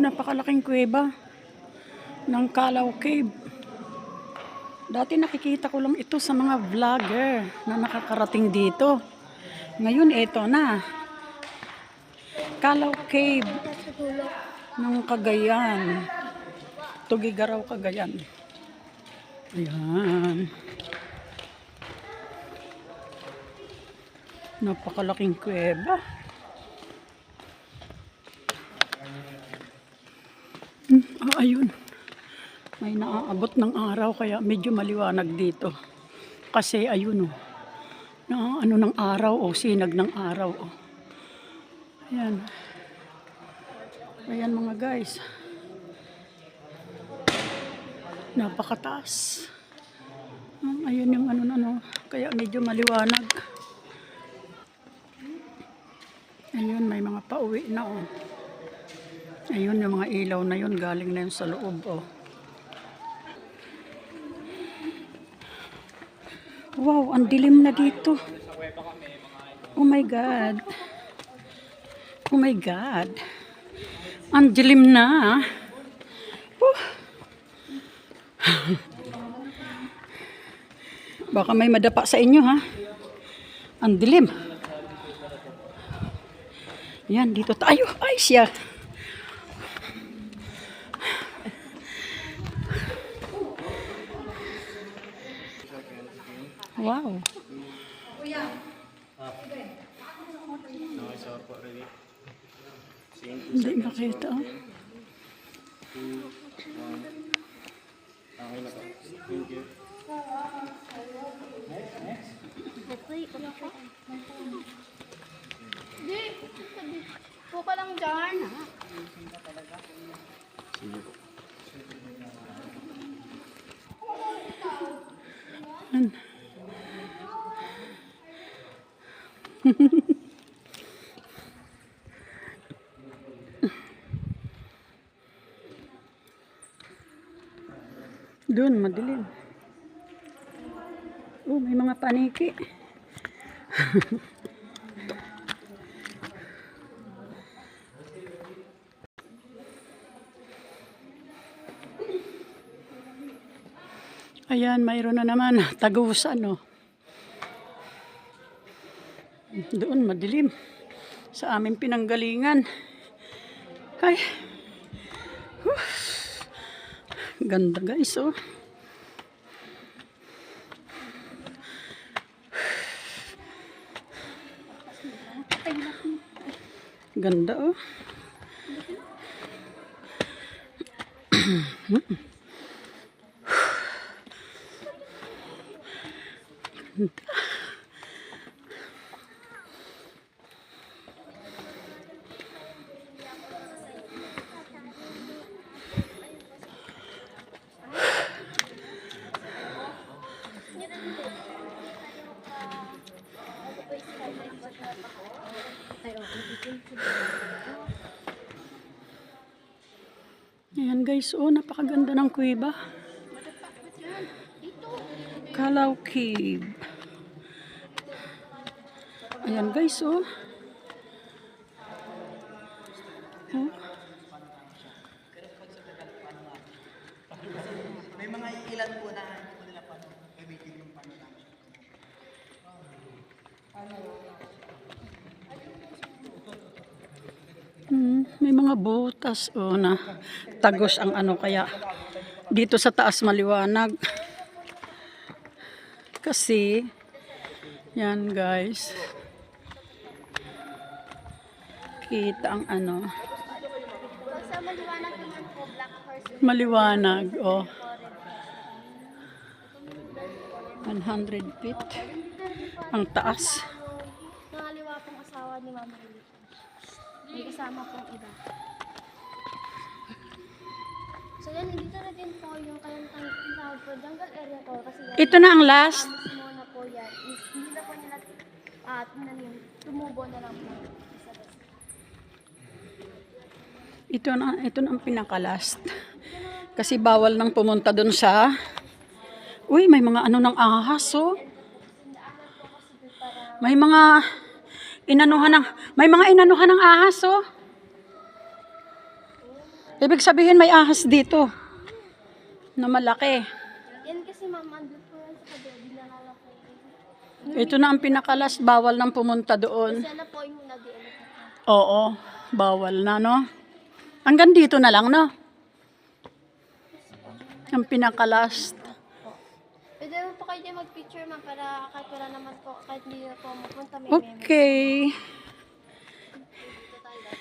Napakalaking kuweba ng Kalaw Cave. Dati nakikita ko lang ito sa mga vlogger na nakakarating dito. Ngayon, ito na. Kalaw Cave ng Cagayan. Tugigaraw, Cagayan. Ayan. Napakalaking kuweba. Hmm, ah, ayun. May naaabot ng araw kaya medyo maliwanag dito. Kasi ayun oh. Na ano ng araw o sinag ng araw oh. Ayan. Ayan mga guys. Napakataas. Hmm, ayun yung ano ano. Kaya medyo maliwanag. Ayun, may mga pauwi na oh. Ayun, yung mga ilaw na yun, galing na yun sa loob oh. Wow, ang dilim na dito. Oh my God. Oh my God. Ang dilim na. Whew. Baka may madapa sa inyo ha. Ang dilim. Yan, dito tayo. Ay, siya. Wow. Hindi makita. oh. Hindi. Po ka lang dyan. Yan. Doon, madilim. Oh, may mga paniki. Ayan, mayroon na naman. Tagusan, no. Doon, madilim. Sa aming pinanggalingan. Ay. Whew. Ganda, guys, oh. Ganda, oh. Ayan guys, oh, napakaganda ng kuweba. Kalaw Cave. Ayan guys, oh. Oh. May mga ilan po na hindi po nila pa gamitin yung pang-shop. Hmm, may mga butas oh na tagos ang ano kaya dito sa taas maliwanag. Kasi yan guys. Kita ang ano, maliwanag maliwanag oh. 100 feet ang taas. Nangaliwa pong asawa ni Mama Lily. May kasama pong iba. So yan, dito na din po yung kayang tawag po, jungle area po. Kasi yan, Ito na ang last. Amos muna po yan. Is, hindi na po nila at uh, tumubo na lang po. Ito na, ito na ang pinakalast. Kasi bawal nang pumunta dun sa... Uy, may mga ano ng ahas, oh. May mga inanuhan ng... May mga inanuhan ng ahas, oh. Ibig sabihin may ahas dito. Na malaki. Yan kasi po yan sa kabila, dinalala po. Ito na ang pinakalas, bawal nang pumunta doon. Kasi na po yung nag-ielot Oo, bawal na, no? Hanggang dito na lang, no? Ang pinakalast. Pwede naman po kayo mag-picture ma'am para kahit wala naman po, kahit hindi po mapunta may. Okay.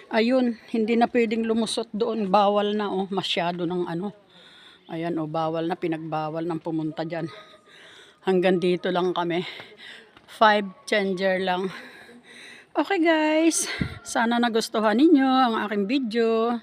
Ayun, hindi na pwedeng lumusot doon. Bawal na, oh. Masyado ng ano. Ayan, oh, bawal na. Pinagbawal ng pumunta dyan. Hanggang dito lang kami. Five changer lang. Okay guys, sana nagustuhan ninyo ang aking video.